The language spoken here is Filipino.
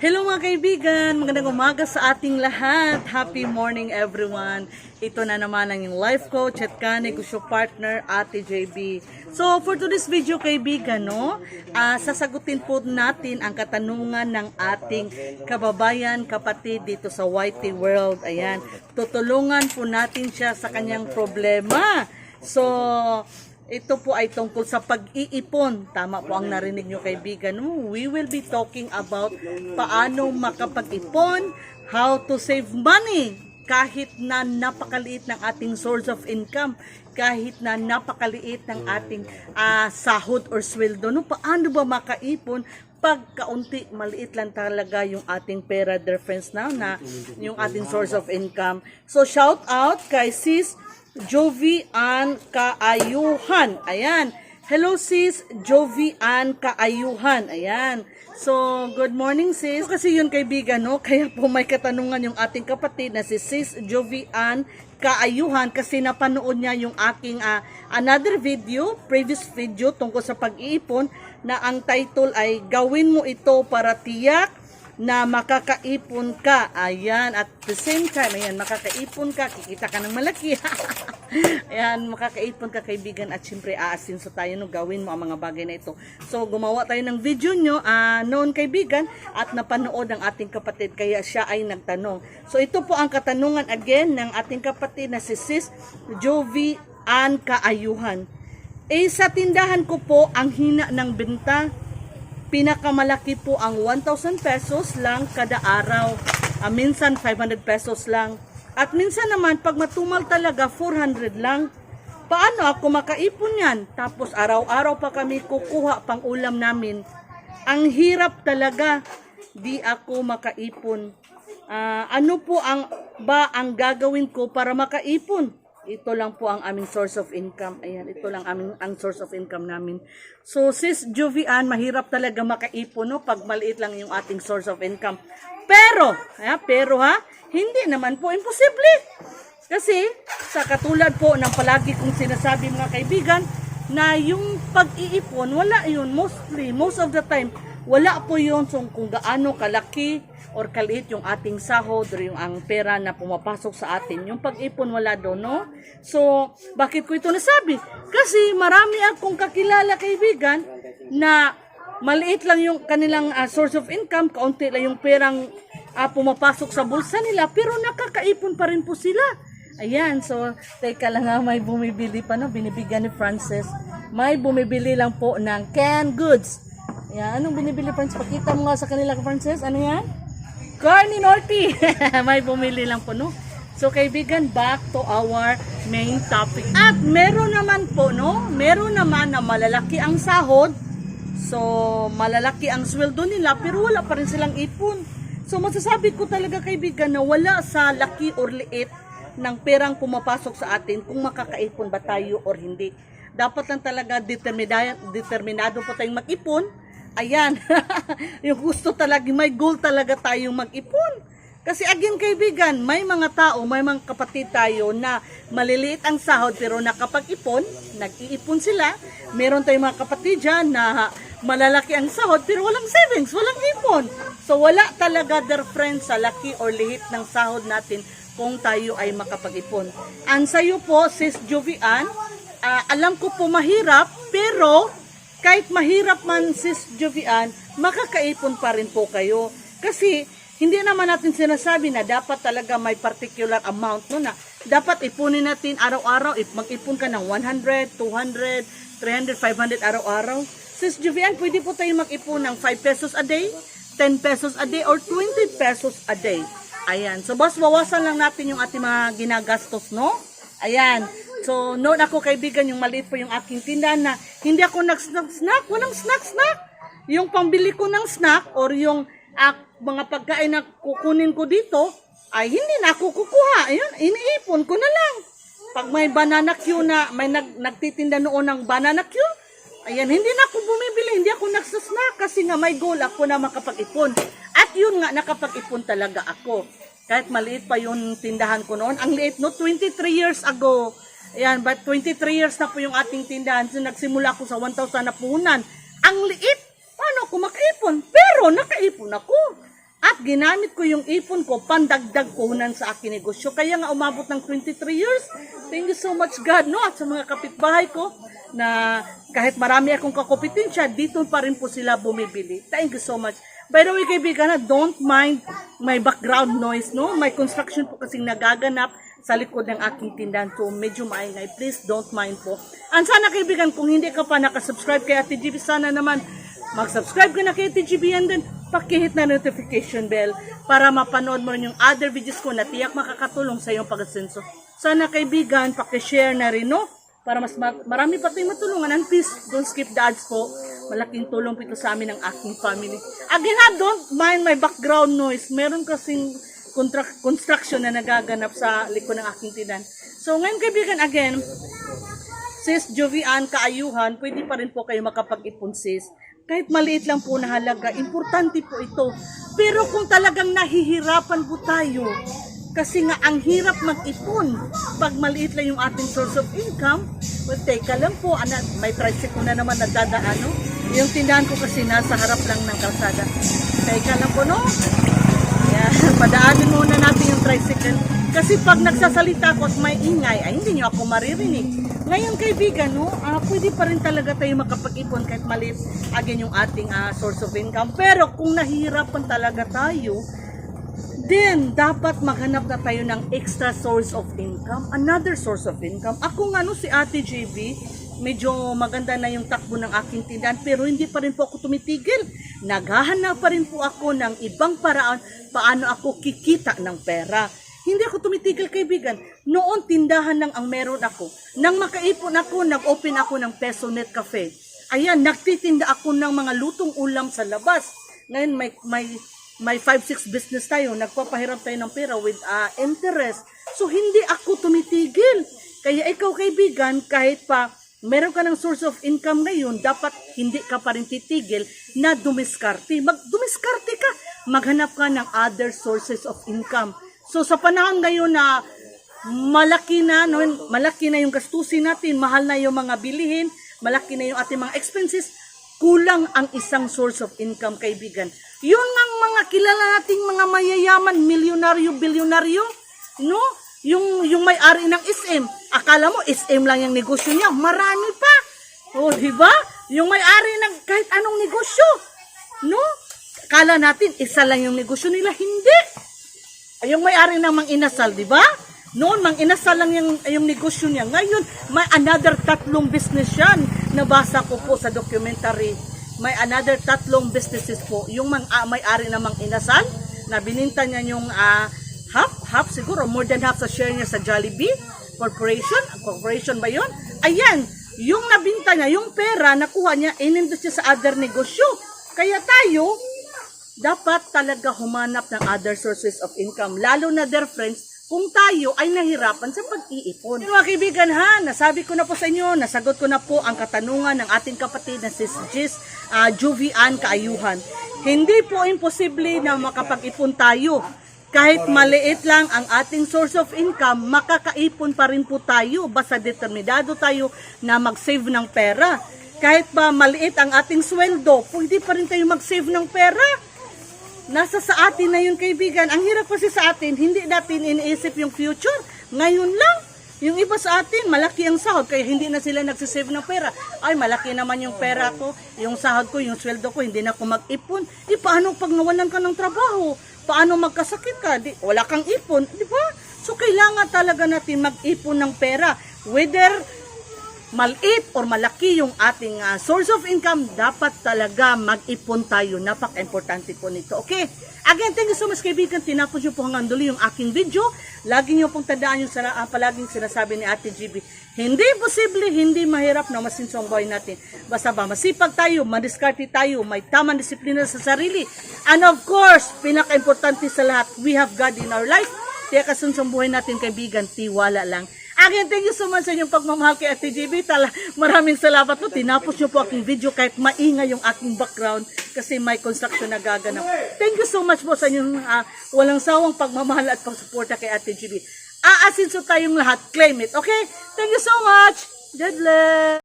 Hello mga kaibigan, magandang umaga sa ating lahat. Happy morning everyone. Ito na naman ang life coach at kanig ko partner, Ate JB. So for today's video kaibigan, no, ah, sasagutin po natin ang katanungan ng ating kababayan, kapatid dito sa YT World. Ayan, tutulungan po natin siya sa kanyang problema. So, ito po ay tungkol sa pag-iipon. Tama po ang narinig nyo kaibigan. We will be talking about paano makapag-ipon, how to save money kahit na napakaliit ng ating source of income, kahit na napakaliit ng ating ah, sahod or sweldo. No, paano ba makaipon pag kaunti, maliit lang talaga yung ating pera, friends, na, na yung ating source of income. So, shout out kay sis Jovi Ann Kaayuhan. Ayan. Hello sis, Jovi Ann Kaayuhan. Ayan. So, good morning sis. Kasi yun kaibigan, no? Kaya po may katanungan yung ating kapatid na si sis Jovi Ann Kaayuhan kasi napanood niya yung aking ah, another video, previous video tungkol sa pag-iipon na ang title ay Gawin mo ito para tiyak na makakaipon ka. Ayan, at the same time, ayan, makakaipon ka, kikita ka ng malaki. ayan, makakaipon ka kaibigan at syempre aasin so tayo no, gawin mo ang mga bagay na ito. So, gumawa tayo ng video nyo ah, noon kaibigan at napanood ang ating kapatid kaya siya ay nagtanong. So, ito po ang katanungan again ng ating kapatid na si Sis Jovi Ann Kaayuhan. Eh, sa tindahan ko po, ang hina ng benta, pinakamalaki po ang 1,000 pesos lang kada araw. Ah, minsan 500 pesos lang. At minsan naman, pag matumal talaga, 400 lang. Paano ako makaipon yan? Tapos araw-araw pa kami kukuha pang ulam namin. Ang hirap talaga. Di ako makaipon. Ah, ano po ang ba ang gagawin ko para makaipon? Ito lang po ang aming source of income. Ayan, ito lang aming ang source of income namin. So, sis Jovian, mahirap talaga makaipon, no? Pag maliit lang yung ating source of income. Pero, ha, pero ha, hindi naman po imposible. Kasi, sa katulad po ng palagi kong sinasabi mga kaibigan, na yung pag-iipon, wala yun. Mostly, most of the time, wala po yun so, kung gaano kalaki or kaliit yung ating sahod or yung ang pera na pumapasok sa atin. Yung pag-ipon wala doon, no? So, bakit ko ito nasabi? Kasi marami akong kakilala kaibigan na maliit lang yung kanilang ah, source of income, kaunti lang yung perang ah, pumapasok sa bulsa nila, pero nakakaipon pa rin po sila. Ayan, so, teka lang nga, may bumibili pa, no? Binibigyan ni Frances. May bumibili lang po ng canned goods. Ayan, anong binibili, Frances? Pakita mo nga sa kanila, Frances. Ano yan? Carni Norty. may bumili lang po, no? So, kaibigan, back to our main topic. At meron naman po, no? Meron naman na malalaki ang sahod. So, malalaki ang sweldo nila, pero wala pa rin silang ipon. So, masasabi ko talaga, kaibigan, na wala sa laki or liit ng perang pumapasok sa atin kung makakaipon ba tayo or hindi. Dapat lang talaga determinado, determinado po tayong mag-ipon. Ayan, yung gusto talaga, may goal talaga tayong mag-ipon. Kasi again kaibigan, may mga tao, may mga kapatid tayo na maliliit ang sahod pero nakapag-ipon, nag-iipon sila. Meron tayong mga kapatid dyan na malalaki ang sahod pero walang savings, walang ipon. So wala talaga their friends sa laki or liit ng sahod natin kung tayo ay makapag-ipon. Ang sayo po, Sis Jovian, ah, alam ko po mahirap pero kahit mahirap man Sis Jovian, makakaipon pa rin po kayo. Kasi hindi naman natin sinasabi na dapat talaga may particular amount no na dapat ipunin natin araw-araw if mag-ipon ka ng 100, 200, 300, 500 araw-araw. Sis Jovian, pwede po tayo mag-ipon ng 5 pesos a day, 10 pesos a day, or 20 pesos a day. Ayan. So, boss, bawasan lang natin yung ating mga ginagastos, no? Ayan. So, noon ako kaibigan, yung maliit po yung aking tindahan na hindi ako nag-snack-snack. Walang snack-snack. Yung pambili ko ng snack or yung ah, mga pagkain na kukunin ko dito, ay hindi na ako kukuha. Ayun, iniipon ko na lang. Pag may banana queue na, may nag, nagtitinda noon ng banana queue, ayan, hindi na ako bumibili, hindi ako nagsasnack kasi nga may goal ako na makapag-ipon. At yun nga, nakapag-ipon talaga ako. Kahit maliit pa yung tindahan ko noon. Ang liit, no? 23 years ago. Ayan, but 23 years na po yung ating tindahan. So, nagsimula ako sa 1,000 na puhunan. Ang liit. Paano ako makaipon? Pero nakaipon ako. ginamit ko yung ipon ko pandagdag puhunan sa aking negosyo. Kaya nga umabot ng 23 years. Thank you so much God, no? At sa mga kapitbahay ko na kahit marami akong kakopetensya, dito pa rin po sila bumibili. Thank you so much. By the way, kaibigan, na, don't mind my background noise, no? May construction po kasing nagaganap sa likod ng aking tindahan. So, medyo maingay. Please don't mind po. And sana, kaibigan, kung hindi ka pa nakasubscribe kay Ate GB, sana naman mag-subscribe ka na kay Ate GB and then pakihit na notification bell para mapanood mo rin yung other videos ko na tiyak makakatulong sa iyong pag-asenso. Sana, kaibigan, pakishare na rin, no? Para mas ma- marami pa tayong matulungan. And please, don't skip the ads po. Malaking tulong po ito sa amin ng aking family. Again ha, don't mind my background noise. Meron kasing construction na nagaganap sa likod ng aking tinan. So ngayon kaibigan, again, sis Jovian Kaayuhan, pwede pa rin po kayo makapag-ipon sis. Kahit maliit lang po na halaga, importante po ito. Pero kung talagang nahihirapan po tayo, kasi nga ang hirap mag-ipon pag maliit lang yung ating source of income, well, teka lang po, ana, may tricycle na naman nagdadaan, no? Yung tindahan ko kasi nasa harap lang ng kalsada. Teka lang po, no? Padaanin muna natin yung tricycle. Kasi pag nagsasalita ako at may ingay, ay hindi nyo ako maririnig. Ngayon kaibigan, no, ah, pwede pa rin talaga tayo makapag-ipon kahit maliit again yung ating ah, source of income. Pero kung nahihirapan talaga tayo, then dapat maghanap na tayo ng extra source of income, another source of income. Ako nga no, si Ate JB, medyo maganda na yung takbo ng aking tindahan pero hindi pa rin po ako tumitigil. Naghahanap pa rin po ako ng ibang paraan paano ako kikita ng pera. Hindi ako tumitigil kaibigan. Noon tindahan lang ang meron ako. Nang makaipon ako, nag-open ako ng Peso Net Cafe. Ayan, nagtitinda ako ng mga lutong ulam sa labas. Ngayon may may may 5-6 business tayo, nagpapahiram tayo ng pera with uh, interest. So, hindi ako tumitigil. Kaya ikaw, kaibigan, kahit pa meron ka ng source of income ngayon, dapat hindi ka pa rin titigil na dumiskarte. Mag dumiskarte ka, maghanap ka ng other sources of income. So, sa panahon ngayon na malaki na, no, malaki na yung gastusin natin, mahal na yung mga bilihin, malaki na yung ating mga expenses, kulang ang isang source of income, kaibigan. Yun ang mga kilala nating mga mayayaman, milyonaryo, bilyonaryo, no? Yung, yung may-ari ng SM. Akala mo, SM lang yung negosyo niya. Marami pa. O, di ba? Yung may-ari ng kahit anong negosyo. No? Akala natin, isa lang yung negosyo nila. Hindi. Yung may-ari ng Mang Inasal, di ba? Noon, Mang Inasal lang yung, yung negosyo niya. Ngayon, may another tatlong business yan. Nabasa ko po sa documentary. May another tatlong businesses po. Yung mang, ah, may-ari ng Mang Inasal, na bininta niya yung ah, half, siguro, more than half sa share niya sa Jollibee Corporation. Corporation ba yun? Ayan, yung nabinta niya, yung pera, nakuha niya, inindus niya sa other negosyo. Kaya tayo, dapat talaga humanap ng other sources of income. Lalo na their friends, kung tayo ay nahirapan sa pag-iipon. Mga kaibigan ha, nasabi ko na po sa inyo, nasagot ko na po ang katanungan ng ating kapatid na si Jis uh, Juvian Kaayuhan. Hindi po imposible na makapag-ipon tayo. Kahit maliit lang ang ating source of income, makakaipon pa rin po tayo. Basta determinado tayo na mag-save ng pera. Kahit pa maliit ang ating sweldo, pwede pa rin tayo mag-save ng pera. Nasa sa atin na yun, kaibigan. Ang hirap kasi sa atin, hindi natin iniisip yung future. Ngayon lang. Yung iba sa atin, malaki ang sahod, kaya hindi na sila nagsisave ng pera. Ay, malaki naman yung pera ko, yung sahod ko, yung sweldo ko, hindi na ako mag-ipon. Di, paano pag nawalan ka ng trabaho? Paano magkasakit ka? Di, wala kang ipon, di ba? So, kailangan talaga natin mag-ipon ng pera. Whether maliit or malaki yung ating ah, source of income, dapat talaga mag-ipon tayo. Napaka-importante po nito. Okay? Again, thank you so much kaibigan. Tinapos nyo po hanggang dulo yung aking video. Lagi nyo pong tandaan yung sana, ah, palaging sinasabi ni Ate GB. Hindi posible, hindi mahirap na masinsong buhay natin. Basta ba, masipag tayo, madiskarte tayo, may tamang disiplina sa sarili. And of course, pinaka-importante sa lahat, we have God in our life. Kaya kasunsong buhay natin kaibigan, tiwala lang. Again, thank you so much sa inyong pagmamahal kay Ate JB. Tala, maraming salamat po. Tinapos nyo po aking video kahit maingay yung aking background kasi may construction na gaganap. Thank you so much po sa inyong ah, walang sawang pagmamahal at pagsuporta kay Ate JB. Aasinso tayong lahat. Claim it, okay? Thank you so much. God bless.